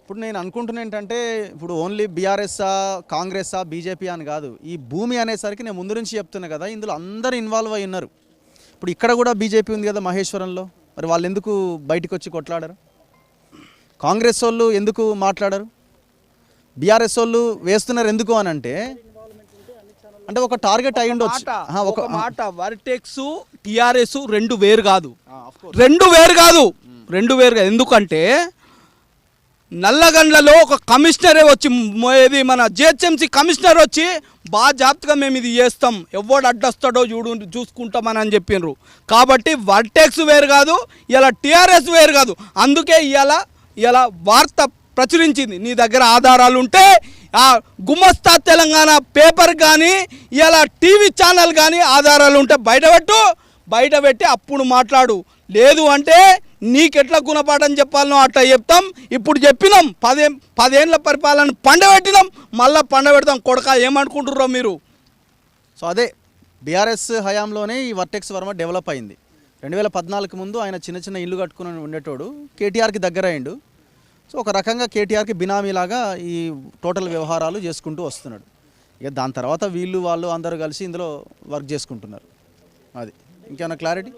ఇప్పుడు నేను అనుకుంటున్నా ఏంటంటే ఇప్పుడు ఓన్లీ బీఆర్ఎస్ఆ కాంగ్రెస్ఆ బీజేపీ అని కాదు. ఈ భూమి అనేసరికి నేను ముందు నుంచి చెప్తున్నా కదా ఇందులో అందరూ ఇన్వాల్వ్ అయి ఉన్నారు. ఇప్పుడు ఇక్కడ కూడా బీజేపీ ఉంది కదా మహేశ్వరంలో. మరి వాళ్ళు ఎందుకు బయటకు వచ్చి కొట్లాడరు? కాంగ్రెస్ వాళ్ళు ఎందుకు మాట్లాడరు? బీఆర్ఎస్ వాళ్ళు వేస్తున్నారు ఎందుకు అని అంటే అంటే ఒక టార్గెట్ అయి ఉండొచ్చు. ఒక మాట వర్టెక్స్ టిఆర్ఎస్ రెండు వేరు కాదు. రెండు వేరు కాదు. రెండు వేరు కాదు. ఎందుకంటే నల్లగండ్లలో ఒక కమిషనరే వచ్చి ఇది మన జిహెచ్ఎంసీ కమిషనర్ వచ్చి బాగా జాగ్రత్తగా మేము ఇది చేస్తాం. ఎవడు అడ్డొస్తాడో చూడు చూసుకుంటామని అని చెప్పిండ్రు కాబట్టి వర్టెక్స్ వేరు కాదు ఇలా టీఆర్ఎస్ వేరు కాదు. అందుకే ఇలా ఇలా వార్త ప్రచురించింది. నీ దగ్గర ఆధారాలు ఉంటే ఆ గుమస్తా తెలంగాణ పేపర్ కానీ ఇలా టీవీ ఛానల్ కానీ ఆధారాలు ఉంటే బయటపెట్టు బయట పెట్టి అప్పుడు మాట్లాడు. లేదు అంటే నీకెట్లా గుణపాఠం చెప్పాలనో అట్లా చెప్తాం. ఇప్పుడు చెప్పినాం. పదే పదేళ్ళ పరిపాలన పండబెట్టినాం. మళ్ళీ పండబెడతాం. కొడక ఏమనుకుంటుర్రో మీరు? సో అదే బీఆర్ఎస్ హయాంలోనే ఈ వర్టెక్స్ వర్మ డెవలప్ అయింది. రెండు వేల పద్నాలుగు ముందు ఆయన చిన్న చిన్న ఇల్లు కట్టుకుని ఉండేటోడు. కేటీఆర్కి దగ్గర అయిండు సో ఒక రకంగా కేటీఆర్కి బినామీలాగా ఈ టోటల్ వ్యవహారాలు చేసుకుంటూ వస్తున్నాడు. ఇక దాని తర్వాత వీళ్ళు వాళ్ళు అందరూ కలిసి ఇందులో వర్క్ చేసుకుంటున్నారు. అది. ఇంకేమైనా క్లారిటీ?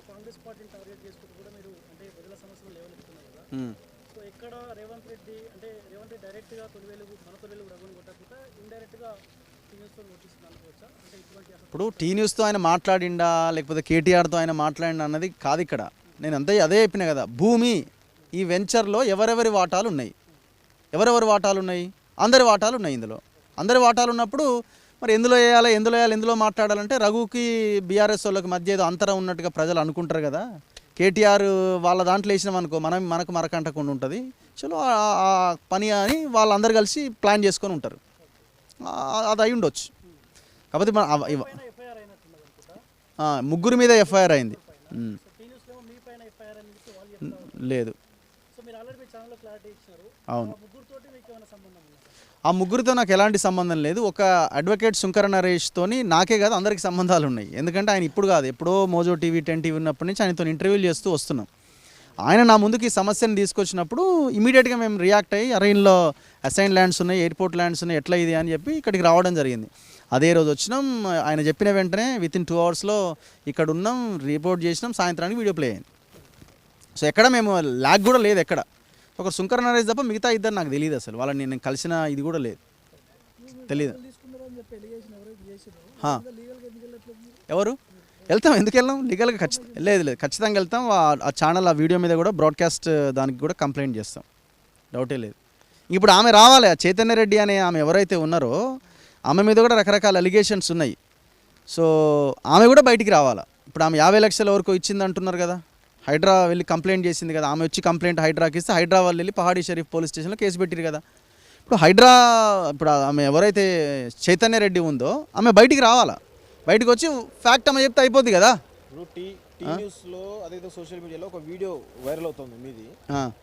ఇప్పుడు టీ న్యూస్తో ఆయన మాట్లాడిండా లేకపోతే కేటీఆర్తో ఆయన మాట్లాడిండా అన్నది కాదు ఇక్కడ. నేను అంతే అదే చెప్పిన కదా. భూమి ఈ వెంచర్లో ఎవరెవరి వాటాలు ఉన్నాయి ఎవరెవరి వాటాలు ఉన్నాయి అందరి వాటాలు ఉన్నాయి ఇందులో. అందరి వాటాలు ఉన్నప్పుడు మరి ఎందులో వేయాలి ఎందులో వేయాలి ఎందులో మాట్లాడాలంటే రఘుకి బీఆర్ఎస్ వాళ్ళకి మధ్య ఏదో అంతరం ఉన్నట్టుగా ప్రజలు అనుకుంటారు కదా. కేటీఆర్ వాళ్ళ దాంట్లో వేసినాం అనుకో మనం మనకు మరకంటకుండా ఉంటుంది. చలో ఆ- పని అని వాళ్ళందరూ కలిసి ప్లాన్ చేసుకొని ఉంటారు. అది అయి ఉండొచ్చు. కాకపోతే మన ముగ్గురు మీద ఎఫ్ఐఆర్ అయింది. ఉమ్, అవును. ఆ ముగ్గురితో నాకు ఎలాంటి సంబంధం లేదు. ఒక అడ్వకేట్ శుంకర నరేష్తోని నాకే కాదు అందరికి సంబంధాలు ఉన్నాయి. ఎందుకంటే ఆయన ఇప్పుడు కాదు. ఎప్పుడో మోజో టీవీ టెన్ టీవీ ఉన్నప్పటి నుంచి ఆయనతో ఇంటర్వ్యూలు చేస్తూ వస్తున్నాం. ఆయన నా ముందుకు ఈ సమస్యను తీసుకొచ్చినప్పుడు ఇమీడియట్గా మేము రియాక్ట్ అయ్యి అరే ఇందులో అసైన్ ల్యాండ్స్ ఉన్నాయి ఎయిర్పోర్ట్ ల్యాండ్స్ ఉన్నాయి ఎట్లా ఇది? అని చెప్పి ఇక్కడికి రావడం జరిగింది. అదే రోజు వచ్చినాం. ఆయన చెప్పిన వెంటనే విత్ ఇన్ టూ అవర్స్లో ఇక్కడ ఉన్నాం రిపోర్ట్ చేసినాం సాయంత్రానికి వీడియో ప్లే అయింది. సో ఎక్కడ మేము ల్యాగ్ కూడా లేదు ఎక్కడ. ఒక శుంకర నరేష్ తప్ప మిగతా ఇద్దరు నాకు తెలియదు అసలు. వాళ్ళని నేను కలిసిన ఇది కూడా లేదు. తెలియదు? ఎవరు? వెళ్తాం ఎందుకు వెళ్ళాం? లీగల్గా ఖచ్చితంగా లేదు లేదు. ఖచ్చితంగా వెళ్తాం. ఆ- ఆ ఛానల్ ఆ వీడియో మీద కూడా బ్రాడ్కాస్ట్ దానికి కూడా కంప్లైంట్ చేస్తాం. డౌటే లేదు. ఇప్పుడు ఆమె రావాలి. ఆ చైతన్య రెడ్డి అనే ఆమె ఎవరైతే ఉన్నారో ఆమె మీద కూడా రకరకాల అలిగేషన్స్ ఉన్నాయి. సో ఆమె కూడా బయటికి రావాలా? ఇప్పుడు ఆమె యాభై లక్షల వరకు ఇచ్చింది అంటున్నారు కదా. హైడ్రా వెళ్ళి కంప్లైంట్ చేసింది కదా ఆమె వచ్చి కంప్లైంట్ హైడ్రాకి ఇస్తే హైడ్రా వాళ్ళు వెళ్ళి పహాడీ షరీఫ్ పోలీస్ స్టేషన్లో కేసు పెట్టిరు కదా. ఇప్పుడు హైడ్రా ఇప్పుడు ఆమె ఎవరైతే చైతన్య రెడ్డి ఉందో ఆమె బయటికి రావాలా? బయటకు వచ్చి ఫ్యాక్ట్ ఆమె చెప్తే అయిపోద్ది కదా. టీ న్యూస్లో అదేదో సోషల్ మీడియాలో ఒక వీడియో వైరల్ అవుతుంది మీది.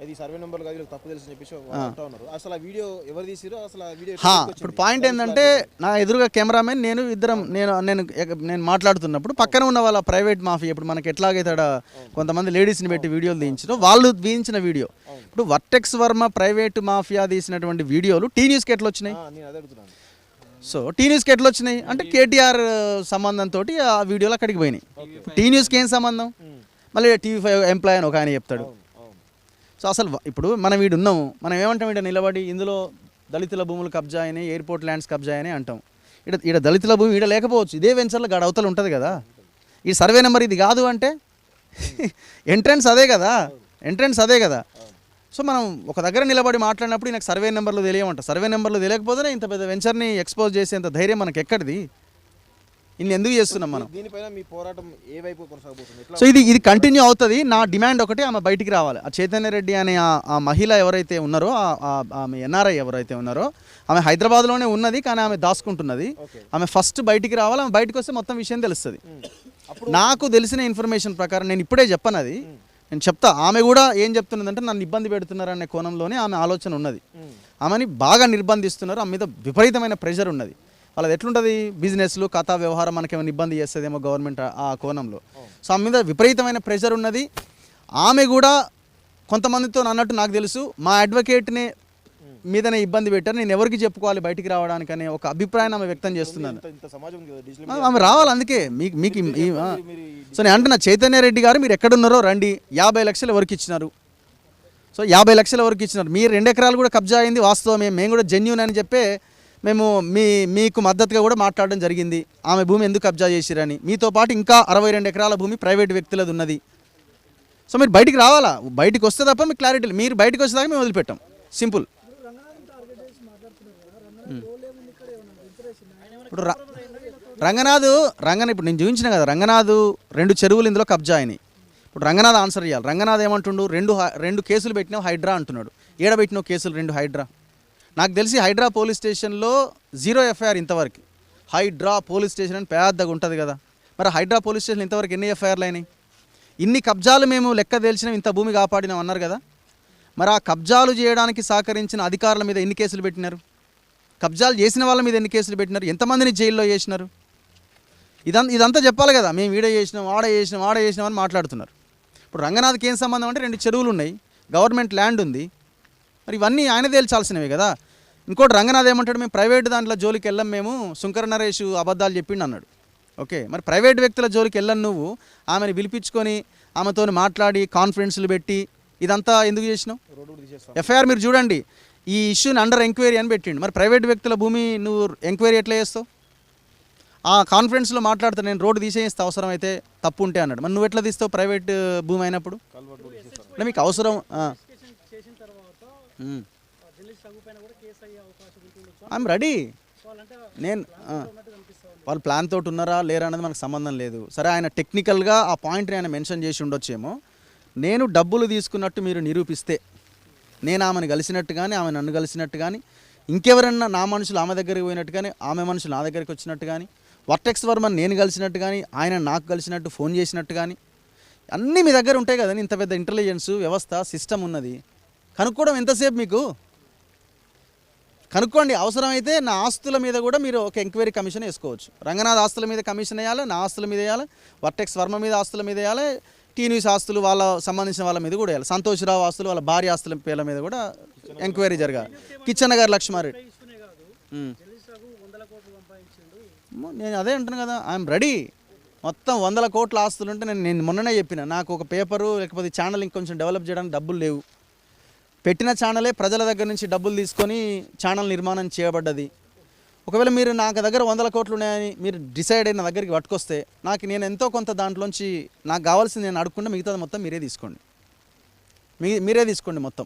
అది సర్వే నెంబర్ కాదు వీళ్ళకి తప్పు తెలుసు అని చెప్పేసి వాళ్ళు అంటా ఉన్నారు. అసలు ఆ వీడియో ఎవరు తీసిరో అసలు ఆ వీడియో ఇప్పుడు పాయింట్ ఏంటంటే నా ఎదురుగా కెమెరామెన్ నేను ఇద్దరం నేను నేను నేను మాట్లాడుతున్నప్పుడు పక్కన ఉన్న వాళ్ళ ప్రైవేట్ మాఫీ ఇప్పుడు మనకి ఎట్లాగైతే కొంతమంది లేడీస్ని పెట్టి వీడియోలు తీయించారో వాళ్ళు తీయించిన వీడియో. ఇప్పుడు వర్టెక్స్ వర్మ ప్రైవేట్ మాఫియా తీసినటువంటి వీడియోలు టీ న్యూస్కి ఎట్లా వచ్చినాయి? సో టీ న్యూస్కి ఎట్లా వచ్చినాయి? అంటే కేటీఆర్ సంబంధంతో ఆ వీడియోలు అక్కడికి పోయినాయి. టీ న్యూస్కి ఏం సంబంధం? మళ్ళీ టీవీ ఫైవ్ ఎంప్లాయ్ అని ఒక ఆయన చెప్తాడు. సో అసలు ఇప్పుడు మనం వీడు ఉన్నాము. మనం ఏమంటాం ఇక్కడ నిలబడి ఇందులో దళితుల భూములు కబ్జా అయినాయి ఎయిర్పోర్ట్ ల్యాండ్స్ కబ్జా అయినాయి అంటాం. ఇక్కడ ఇక్కడ దళితుల భూమి ఇక్కడ లేకపోవచ్చు. ఇదే వెంచర్లో గడ అవతల ఉంటుంది కదా. ఈ సర్వే నెంబర్ ఇది కాదు అంటే ఎంట్రన్స్ అదే కదా. ఎంట్రన్స్ అదే కదా. సో మనం ఒక దగ్గర నిలబడి మాట్లాడినప్పుడు నాకు సర్వే నెంబర్లు తెలియమంట. సర్వే నెంబర్లు తెలియకపోతేనే ఇంత పెద్ద వెంచర్ని ఎక్స్పోజ్ చేసేంత ధైర్యం మనకి ఎక్కడిది? ఇన్ని ఎందుకు చేస్తున్నాం మనం? దీనిపైన మీ పోరాటం ఏ వైపు కొనసాగబోతుంది సో ఇది ఇది కంటిన్యూ అవుతుంది. నా డిమాండ్ ఒకటి ఆమె బయటికి రావాలి. ఆ చైతన్య రెడ్డి అనే ఆ- మహిళ ఎవరైతే ఉన్నారో ఆమె ఎన్ఆర్ఐ ఎవరైతే ఉన్నారో ఆమె హైదరాబాద్లోనే ఉన్నది కానీ ఆమె దాచుకుంటున్నది. ఆమె ఫస్ట్ బయటికి రావాలి. ఆమె బయటకు వస్తే మొత్తం విషయం తెలుస్తుంది. నాకు తెలిసిన ఇన్ఫర్మేషన్ ప్రకారం నేను ఇప్పుడే చెప్పను అది నేను చెప్తా ఆమె కూడా ఏం చెప్తున్నదంటే నన్ను ఇబ్బంది పెడుతున్నారనే కోణంలోనే ఆమె ఆలోచన ఉన్నది. ఆమెని బాగా నిర్బంధిస్తున్నారు ఆమె మీద విపరీతమైన ప్రెషర్ ఉన్నది. వాళ్ళది ఎట్లుంటుంది? బిజినెస్లు కథా వ్యవహారం మనకేమైనా ఇబ్బంది చేస్తుందేమో గవర్నమెంట్ ఆ- ఆ కోణంలో సో ఆమె మీద విపరీతమైన ప్రెషర్ ఉన్నది. ఆమె కూడా కొంతమందితో అన్నట్టు నాకు తెలుసు మా అడ్వకేట్నే మీదనే ఇబ్బంది పెట్టారు. నేను ఎవరికి చెప్పుకోవాలి బయటికి రావడానికి అనే ఒక అభిప్రాయం ఆమె వ్యక్తం చేస్తున్నాను ఆమె రావాలి అందుకే. మీకు మీకు సో నేను అంటున్నా చైతన్య రెడ్డి గారు మీరు ఎక్కడున్నారో రండి. యాభై లక్షలు ఎవరికి ఇచ్చినారు? సో యాభై లక్షలు ఎవరికి ఇచ్చినారు? మీరు రెండు ఎకరాలు కూడా కబ్జా అయింది వాస్తవమే. మేము కూడా జెన్యున్ అని చెప్పే మేము మీ మీకు మద్దతుగా కూడా మాట్లాడడం జరిగింది. ఆమె భూమి ఎందుకు కబ్జా చేసిరని. మీతో పాటు ఇంకా అరవై రెండు ఎకరాల భూమి ప్రైవేట్ వ్యక్తులది ఉన్నది. సో మీరు బయటికి రావాలా? బయటికి వస్తే తప్ప మీకు క్లారిటీ. మీరు బయటికి వచ్చేదాకా మేము వదిలిపెట్టాం. సింపుల్ ఇప్పుడు ర- రంగనాథ్ రంగన ఇప్పుడు నేను చూపించిన కదా రంగనాథు రెండు చెరువులు ఇందులో కబ్జా అయినాయి. ఇప్పుడు రంగనాథ్ ఆన్సర్ చేయాలి రంగనాథ్ ఏమంటుండు? రెండు హై- రెండు కేసులు పెట్టినావు హైడ్రా అంటున్నాడు. ఏడ పెట్టినావు కేసులు రెండు హైడ్రా. నాకు తెలిసి హైడ్రా పోలీస్ స్టేషన్లో జీరో ఎఫ్ఐఆర్ ఇంతవరకు. హైడ్రా పోలీస్ స్టేషన్ అని పెద్దగా ఉంటుంది కదా. మరి హైడ్రా పోలీస్ స్టేషన్ ఇంతవరకు ఎన్ని ఎఫ్ఐఆర్లు అయినాయి? ఇన్ని కబ్జాలు మేము లెక్క తెలిసినాం ఇంత భూమి కాపాడినాం అన్నారు కదా. మరి ఆ కబ్జాలు చేయడానికి సహకరించిన అధికారుల మీద ఎన్ని కేసులు పెట్టినారు? కబ్జాలు చేసిన వాళ్ళ మీద ఎన్ని కేసులు పెట్టినారు? ఎంతమందిని జైల్లో చేసినారు? ఇదంతా ఇదంతా చెప్పాలి కదా. మేము వీడియో చేసినాం ఆడ చేసినాం ఆడ చేసినాం అని మాట్లాడుతున్నారు. ఇప్పుడు రంగనాథ్కి ఏం సంబంధం అంటే రెండు చెరువులు ఉన్నాయి. గవర్నమెంట్ ల్యాండ్ ఉంది. మరి ఇవన్నీ ఆయన తేల్చాల్సినవి కదా. ఇంకోటి రంగనాథ్ ఏమంటాడు? మేము ప్రైవేట్ దాంట్లో జోలికి వెళ్ళం మేము శుంకర నరేష్ అబద్ధాలు చెప్పిండు అన్నాడు. ఓకే మరి ప్రైవేట్ వ్యక్తుల జోలికి వెళ్ళను నువ్వు. ఆమెను పిలిపించుకొని ఆమెతో మాట్లాడి కాన్ఫరెన్స్లు పెట్టి ఇదంతా ఎందుకు చేసినావు? ఎఫ్ఐఆర్ మీరు చూడండి. ఈ ఇష్యూని అండర్ ఎంక్వైరీ అని పెట్టిండు. మరి ప్రైవేట్ వ్యక్తుల భూమి నువ్వు ఎంక్వైరీ ఎట్లా చేస్తావు? ఆ కాన్ఫరెన్స్లో మాట్లాడుతా నేను రోడ్డు తీసేస్తా అవసరం అయితే తప్పు ఉంటే అన్నాడు. మరి నువ్వు ఎట్లా తీస్తావు ప్రైవేట్ భూమి అయినప్పుడు? అంటే మీకు అవసరం ఐఎమ్ రెడీ నేను వాళ్ళు. ప్లాన్ తోటి ఉన్నారా లేరా అనేది మనకు సంబంధం లేదు. సరే ఆయన టెక్నికల్గా ఆ పాయింట్ని ఆయన మెన్షన్ చేసి ఉండొచ్చేమో. నేను డబ్బులు తీసుకున్నట్టు మీరు నిరూపిస్తే నేను ఆమెను కలిసినట్టు కానీ ఆమె నన్ను కలిసినట్టు కానీ ఇంకెవరన్నా నా మనుషులు ఆమె దగ్గరికి పోయినట్టు కానీ ఆమె మనుషులు నా దగ్గరికి వచ్చినట్టు కానీ వర్టెక్స్ వర్మన్ నేను కలిసినట్టు కానీ ఆయన నాకు కలిసినట్టు ఫోన్ చేసినట్టు కానీ అన్నీ మీ దగ్గర ఉంటాయి కదండి ఇంత పెద్ద ఇంటెలిజెన్స్ వ్యవస్థ సిస్టమ్ ఉన్నది. కనుక్కోవడం ఎంతసేపు మీకు? కనుక్కోండి అవసరమైతే నా ఆస్తుల మీద కూడా మీరు ఒక ఎంక్వైరీ కమిషన్ వేసుకోవచ్చు. రంగనాథ్ ఆస్తుల మీద కమిషన్ వేయాలి? నా ఆస్తుల మీద వేయాలి? వర్టెక్స్ వర్మ మీద ఆస్తుల మీద వేయాలి? టీనీస్ ఆస్తులు వాళ్ళ సంబంధించిన వాళ్ళ మీద కూడా వేయాలి. సంతోష్రావు ఆస్తులు వాళ్ళ భార్య ఆస్తుల పేర్ల మీద కూడా ఎంక్వైరీ జరగాలి. కిచెన్ గారు లక్ష్మారెడ్డి. నేను అదే అంటున్నాను కదా ఐఎమ్ రెడీ మొత్తం వందల కోట్ల ఆస్తులు ఉంటే నేను నేను మొన్ననే చెప్పిన నాకు ఒక పేపరు లేకపోతే ఛానల్ ఇంకొంచెం డెవలప్ చేయడానికి డబ్బులు లేవు. పెట్టిన ఛానలే ప్రజల దగ్గర నుంచి డబ్బులు తీసుకొని ఛానల్ నిర్మాణం చేయబడ్డది. ఒకవేళ మీరు నాకు దగ్గర వందల కోట్లు ఉన్నాయని మీరు డిసైడ్ అయిన దగ్గరికి పట్టుకొస్తే నాకు నేను ఎంతో కొంత దాంట్లోంచి నాకు కావాల్సింది నేను అడుక్కుంటే మిగతాది మొత్తం మీరే తీసుకోండి. మీ మీరే తీసుకోండి మొత్తం.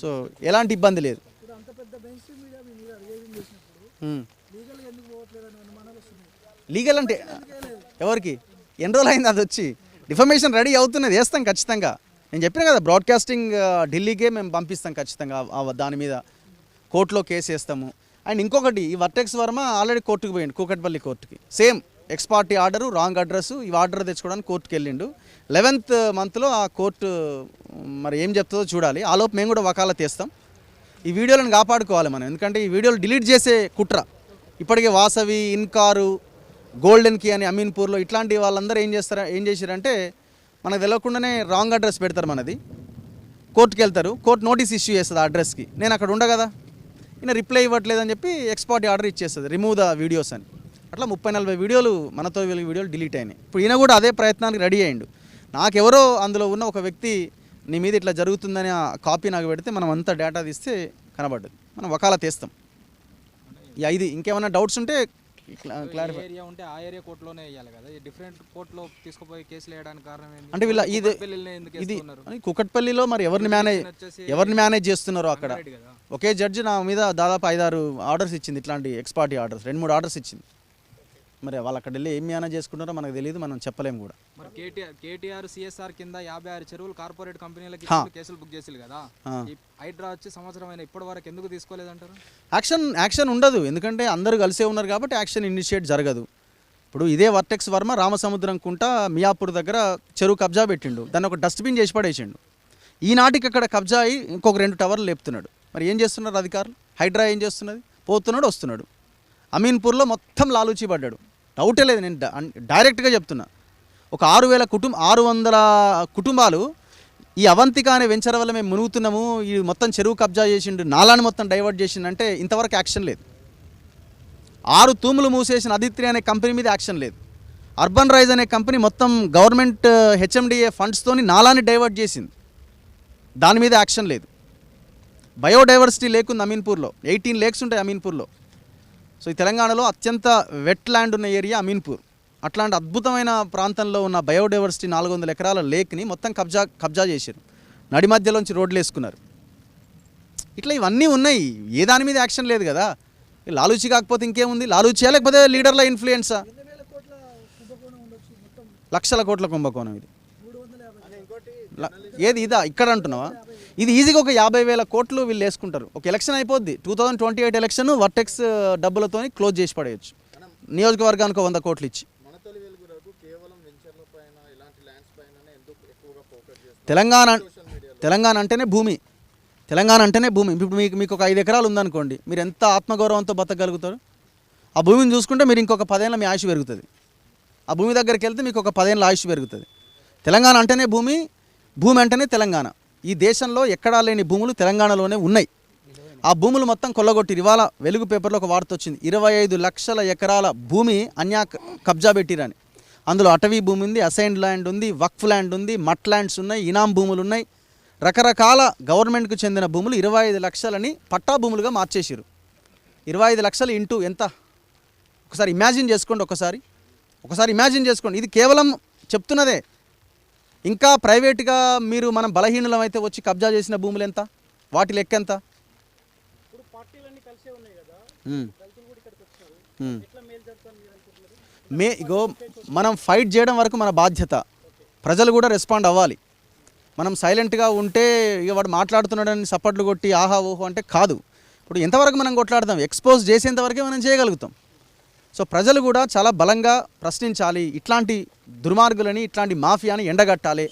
సో ఎలాంటి ఇబ్బంది లేదు. లీగల్ అంటే ఎవరికి? ఎన్ని రోజులు అయింది అది వచ్చి? డిఫర్మేషన్ రెడీ అవుతున్నది వేస్తాం ఖచ్చితంగా. నేను చెప్పిన కదా బ్రాడ్కాస్టింగ్ ఢిల్లీకే మేము పంపిస్తాం ఖచ్చితంగా దాని మీద. కోర్టులో కేసు వేస్తాము. అండ్ ఇంకొకటి ఈ వర్టెక్స్ వర్మ ఆల్రెడీ కోర్టుకు పోయిండు కూకట్పల్లి కోర్టుకి. Same ex party order wrong address ఈ ఆర్డర్ తెచ్చుకోవడానికి కోర్టుకి వెళ్ళిండు. లెవెన్త్ మంత్లో ఆ కోర్టు మరి ఏం చెప్తుందో చూడాలి. ఆలోపు మేము కూడా వకాలా తీస్తాం. ఈ వీడియోలను కాపాడుకోవాలి మనం ఎందుకంటే ఈ వీడియోలు డిలీట్ చేసే కుట్ర. ఇప్పటికే వాసవి ఇన్కారు గోల్డెన్ కీ అని అమీన్పూర్లో ఇట్లాంటి వాళ్ళందరూ ఏం చేస్తారు ఏం చేశారంటే మనకు తెలియకుండానే రాంగ్ అడ్రస్ పెడతారు మనది. కోర్టుకి వెళ్తారు కోర్టు నోటీస్ ఇష్యూ చేస్తుంది ఆ అడ్రస్కి నేను అక్కడ ఉండగదా? ఈయన రిప్లై ఇవ్వట్లేదని చెప్పి ఎక్స్పార్ట్ ఆర్డర్ ఇచ్చేస్తుంది. రిమూవ్ ద వీడియోస్ అని. అట్లా ముప్పై నలభై వీడియోలు మనతో వీళ్ళ వీడియోలు డిలీట్ అయినాయి. ఇప్పుడు ఈయన కూడా అదే ప్రయత్నానికి రెడీ అయ్యిండు. నాకెవరో అందులో ఉన్న ఒక వ్యక్తి నీ మీద ఇట్లా జరుగుతుందని ఆ కాపీ నాకు పెడితే మనం అంతా డేటా తీస్తే కనబడ్డది. మనం వకాలా తీస్తాం. ఈ ఐదు ఇంకేమైనా డౌట్స్ ఉంటే క్లారిఫై ఏరియా ఉంటే ఆ ఏరియా కోర్టులోనే వేయాలి కదా. డిఫరెంట్ కోర్టులో తీసుకుపోయి కేసులు వేయడానికి కారణం ఏంటి అంటే వీళ్ళ ఇది ఇది కుకట్పల్లిలో మరి ఎవరిని మేనేజ్ ఎవరిని మేనేజ్ చేస్తున్నారో అక్కడ? ఒకే జడ్జి నా మీద దాదాపు ఐదారు ఆర్డర్స్ ఇచ్చింది ఇట్లాంటి ఎక్స్పార్టీ ఆర్డర్స్. రెండు మూడు ఆర్డర్స్ ఇచ్చింది. మరి వాళ్ళు అక్కడ వెళ్ళి ఏం మేనేజ్ చేసుకుంటారో మనకు తెలియదు మనం చెప్పలేము కూడా. మరి కేటీఆర్ కేటీఆర్ సిఎస్ఆర్ కింద యాభై ఆరు చెరువులు కార్పొరేట్ కంపెనీలకి కేసులు బుక్ చేసి కదా? హైడ్రా వచ్చి సంవత్సరం అయినా ఇప్పటి వరకు ఎందుకు తీసుకోలేదంటారు? యాక్షన్ యాక్షన్ ఉండదు. ఎందుకంటే అందరూ కలిసే ఉన్నారు కాబట్టి యాక్షన్ ఇనిషియేట్ జరగదు. ఇప్పుడు ఇదే వర్టెక్స్ వర్మ రామసముద్రం కుంట మియాపూర్ దగ్గర చెరువు కబ్జా పెట్టిండు. దాన్ని ఒక డస్ట్బిన్ చేసి పడేసిండు. ఈనాటికి అక్కడ కబ్జా అయి ఇంకొక రెండు టవర్లు లేపుతున్నాడు. మరి ఏం చేస్తున్నారు అధికారులు? హైడ్రా ఏం చేస్తున్నది? పోతున్నాడు వస్తున్నాడు. అమీన్పూర్లో మొత్తం లాలూచి పడ్డాడు డౌటే లేదు నేను డైరెక్ట్గా చెప్తున్నా. ఒక ఆరు వేల కుటుంబ ఆరు వందల కుటుంబాలు ఈ అవంతిక అనే వెంచర్ వల్ల మేము మునుగుతున్నాము ఈ మొత్తం చెరువు కబ్జా చేసిండు నాలాని మొత్తం డైవర్ట్ చేసిండంటే ఇంతవరకు యాక్షన్ లేదు. ఆరు తూములు మూసేసిన అదిత్రి అనే కంపెనీ మీద యాక్షన్ లేదు. అర్బన్ రైజ్ అనే కంపెనీ మొత్తం గవర్నమెంట్ హెచ్ఎండిఏ ఫండ్స్తోని నాలాని డైవర్ట్ చేసింది. దాని మీద యాక్షన్ లేదు. బయోడైవర్సిటీ లేకుంది అమీన్పూర్లో. ఎయిటీన్ లేక్స్ ఉంటాయి అమీన్పూర్లో. సో ఈ తెలంగాణలో అత్యంత వెట్ ల్యాండ్ ఉన్న ఏరియా అమీన్పూర్. అట్లాంటి అద్భుతమైన ప్రాంతంలో ఉన్న బయోడైవర్సిటీ నాలుగు వందల ఎకరాల లేక్ని మొత్తం కబ్జా కబ్జా చేశారు. నడి మధ్యలోంచి రోడ్లు వేసుకున్నారు. ఇట్లా ఇవన్నీ ఉన్నాయి. ఏ దాని మీద యాక్షన్ లేదు కదా? లాలూచి కాకపోతే ఇంకేముంది? లాలూచియా లేకపోతే లీడర్ల ఇన్ఫ్లుయెన్సా? లక్షల కోట్ల కుంభకోణం ఇది. ఏది ఇదా? ఇక్కడ అంటున్నావా? ఇది ఈజీగా ఒక యాభై వేల కోట్లు వీళ్ళు వేసుకుంటారు. ఒక ఎలక్షన్ అయిపోద్ది. Two thousand twenty eight election Vertex డబ్బులతో క్లోజ్ చేసి పడేయచ్చు. నియోజకవర్గానికి ఒక వంద కోట్లు ఇచ్చి. తెలంగాణ తెలంగాణ అంటేనే భూమి. తెలంగాణ అంటేనే భూమి. ఇప్పుడు మీకు మీకు ఒక ఐదు ఎకరాలు ఉందనుకోండి మీరు ఎంత ఆత్మగౌరవంతో బతకగలుగుతారు? ఆ భూమిని చూసుకుంటే మీరు ఇంకొక పదేళ్ళ మీ ఆయుష్ పెరుగుతుంది. ఆ భూమి దగ్గరికి వెళ్తే మీకు ఒక పదేళ్ళ ఆయుష్ పెరుగుతుంది. తెలంగాణ అంటేనే భూమి భూమి అంటేనే తెలంగాణ. ఈ దేశంలో ఎక్కడా లేని భూములు తెలంగాణలోనే ఉన్నాయి. ఆ భూములు మొత్తం కొల్లగొట్టి ఇవాళ వెలుగు పేపర్లో ఒక వార్త వచ్చింది. ఇరవై ఐదు లక్షల ఎకరాల భూమి అన్యా కబ్జా పెట్టిరని అందులో అటవీ భూమి ఉంది అసైన్ ల్యాండ్ ఉంది వక్ఫ్ ల్యాండ్ ఉంది మట్ ల్యాండ్స్ ఉన్నాయి ఇనాం భూములు ఉన్నాయి. రకరకాల గవర్నమెంట్కు చెందిన భూములు ఇరవై ఐదు లక్షలని పట్టా భూములుగా మార్చేసారు ఇరవై ఐదు లక్షలు ఇంటూ ఎంత? ఒకసారి ఇమాజిన్ చేసుకోండి ఒకసారి. ఒకసారి ఇమాజిన్ చేసుకోండి. ఇది కేవలం చెప్తున్నదే. ఇంకా ప్రైవేట్గా మీరు మనం బలహీనులం అయితే వచ్చి కబ్జా చేసిన భూములు ఎంత? వాటి లెక్క ఎంత? మే ఇగో మనం ఫైట్ చేయడం వరకు మన బాధ్యత. ప్రజలు కూడా రెస్పాండ్ అవ్వాలి. మనం సైలెంట్గా ఉంటే ఇక వాడు మాట్లాడుతున్నాడని సప్పట్లు కొట్టి ఆహా ఓహో అంటే కాదు. ఇప్పుడు ఎంతవరకు మనం కొట్లాడతాం? ఎక్స్పోజ్ చేసేంత వరకే మనం చేయగలుగుతాం. సో ప్రజలు కూడా చాలా బలంగా ప్రశ్నించాలి. ఇట్లాంటి దుర్మార్గులని ఇట్లాంటి మాఫియాని ఎండగట్టాలి.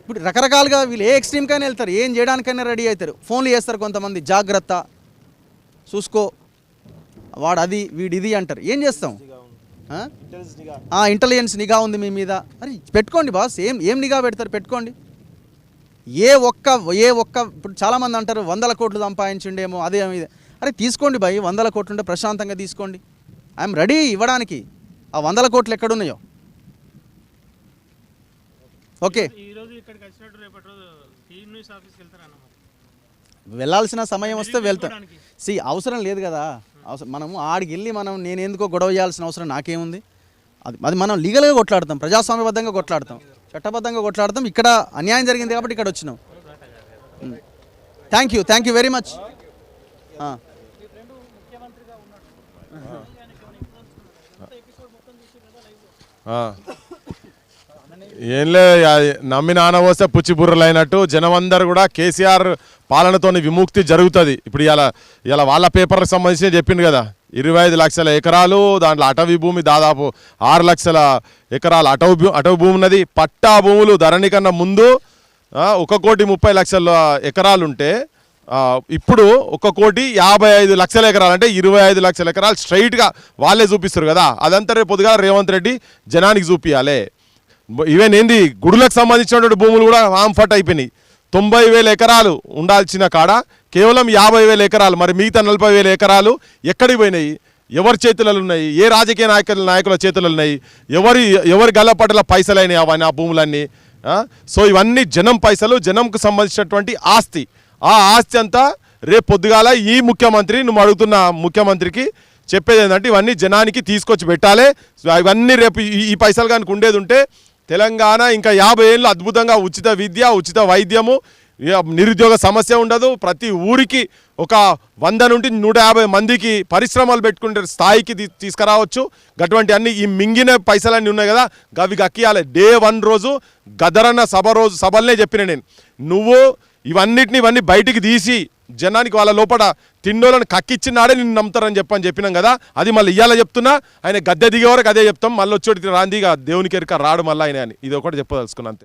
ఇప్పుడు రకరకాలుగా వీళ్ళు ఏ ఎక్స్ట్రీమ్కైనా వెళ్తారు ఏం చేయడానికైనా రెడీ అవుతారు. ఫోన్లు చేస్తారు కొంతమంది జాగ్రత్త చూసుకో వాడు అది వీడు ఇది అంటారు. ఏం చేస్తాం? ఆ? ఇంటెలిజెన్స్ నిఘా ఉంది మీ మీద. అరే పెట్టుకోండి బాస్ ఏం ఏం నిఘా పెడతారు పెట్టుకోండి. ఏ ఒక్క ఏ ఒక్క ఇప్పుడు చాలామంది అంటారు వందల కోట్లు సంపాదించిండేమో అదే ఇది. అరే తీసుకోండి భయ్ వందల కోట్లు ఉంటే ప్రశాంతంగా తీసుకోండి. ఐఎమ్ రెడీ ఇవ్వడానికి. ఆ వందల కోట్లు ఎక్కడున్నాయో? ఓకే. వెళ్ళాల్సిన సమయం వస్తే వెళ్తాం. సి అవసరం లేదు కదా. అవసరం మనము ఆడికి వెళ్ళి మనం నేను ఎందుకో గొడవ చేయాల్సిన అవసరం నాకేముంది? అది అది మనం లీగల్గా కొట్లాడతాం ప్రజాస్వామ్యబద్ధంగా కొట్లాడతాం చట్టబద్ధంగా కొట్లాడతాం. ఇక్కడ అన్యాయం జరిగింది కాబట్టి ఇక్కడ వచ్చినాం. Thank you thank you very much. ఏం లే నమ్మి నాన్న పోస్తే పుచ్చిబుర్రలు అయినట్టు జనమందరూ కూడా కేసీఆర్ పాలనతోని విముక్తి జరుగుతుంది. ఇప్పుడు ఇలా ఇలా వాళ్ళ పేపర్లకు సంబంధించి చెప్పింది కదా. ఇరవై ఐదు లక్షల ఎకరాలు దాంట్లో అటవీ భూమి దాదాపు ఆరు లక్షల ఎకరాలు అటవీ అటవీ భూమి ఉన్నది. పట్టా భూములు ధరణి కన్నా ముందు ఒక కోటి ముప్పై లక్షల ఎకరాలుంటే ఇప్పుడు ఒక కోటి యాభై ఐదు లక్షల ఎకరాలు అంటే ఇరవై ఐదు లక్షల ఎకరాలు స్ట్రైట్గా వాళ్ళే చూపిస్తారు కదా. అదంతా రేపు పొద్దుగా రేవంత్ రెడ్డి జనానికి చూపించాలి ఈవెన్ ఏంది గుడులకు సంబంధించినటువంటి భూములు కూడా ఆంఫట్ అయిపోయినాయి. తొంభై వేల ఎకరాలు ఉండాల్సిన కాడ కేవలం యాభై వేల ఎకరాలు మరి మిగతా నలభై వేల ఎకరాలు ఎక్కడికి పోయినాయి? ఎవరి చేతులలో ఉన్నాయి? ఏ రాజకీయ నాయకుల నాయకుల చేతులలో ఉన్నాయి? ఎవరి ఎవరి గల్లపట్ల పైసలు అయినాయి అవన్నీ ఆ భూములన్నీ? సో ఇవన్నీ జనం పైసలు జనంకు సంబంధించినటువంటి ఆస్తి. ఆ ఆస్తి అంతా రేపు పొద్దుగాల ఈ ముఖ్యమంత్రి నువ్వు అడుగుతున్న ముఖ్యమంత్రికి చెప్పేది ఏంటంటే ఇవన్నీ జనానికి తీసుకొచ్చి పెట్టాలి. ఇవన్నీ రేపు ఈ- ఈ పైసలు కనుక ఉండేది ఉంటే తెలంగాణ ఇంకా యాభై ఏళ్ళు అద్భుతంగా ఉచిత విద్య ఉచిత వైద్యము ఇక నిరుద్యోగ సమస్య ఉండదు. ప్రతి ఊరికి ఒక వంద నుండి నూట యాభై మందికి పరిశ్రమలు పెట్టుకుంటే స్థాయికి తీసుకురావచ్చు. అటువంటి అన్ని ఈ మింగిన పైసలన్నీ ఉన్నాయి కదా గవి గక్కియాలి. డే వన్ రోజు గదరన్న సభ రోజు సభలనే చెప్పిన నేను. నువ్వు ఇవన్నిటిని ఇవన్నీ బయటికి తీసి జనానికి వాళ్ళ లోపల తిండోలను కక్కిచ్చినాడే నిన్ను నమ్ముతారని చెప్పని చెప్పినాం కదా. అది మళ్ళీ ఇయ్యాల చెప్తున్నా. ఆయన గద్దె దిగే వరకు అదే చెప్తాం. మళ్ళీ వచ్చేటి రాందిగా దేవునికి ఎరుక రాడు మళ్ళీ ఆయన అని. ఇది ఒకటి చెప్పదలుచుకున్నా అంతే.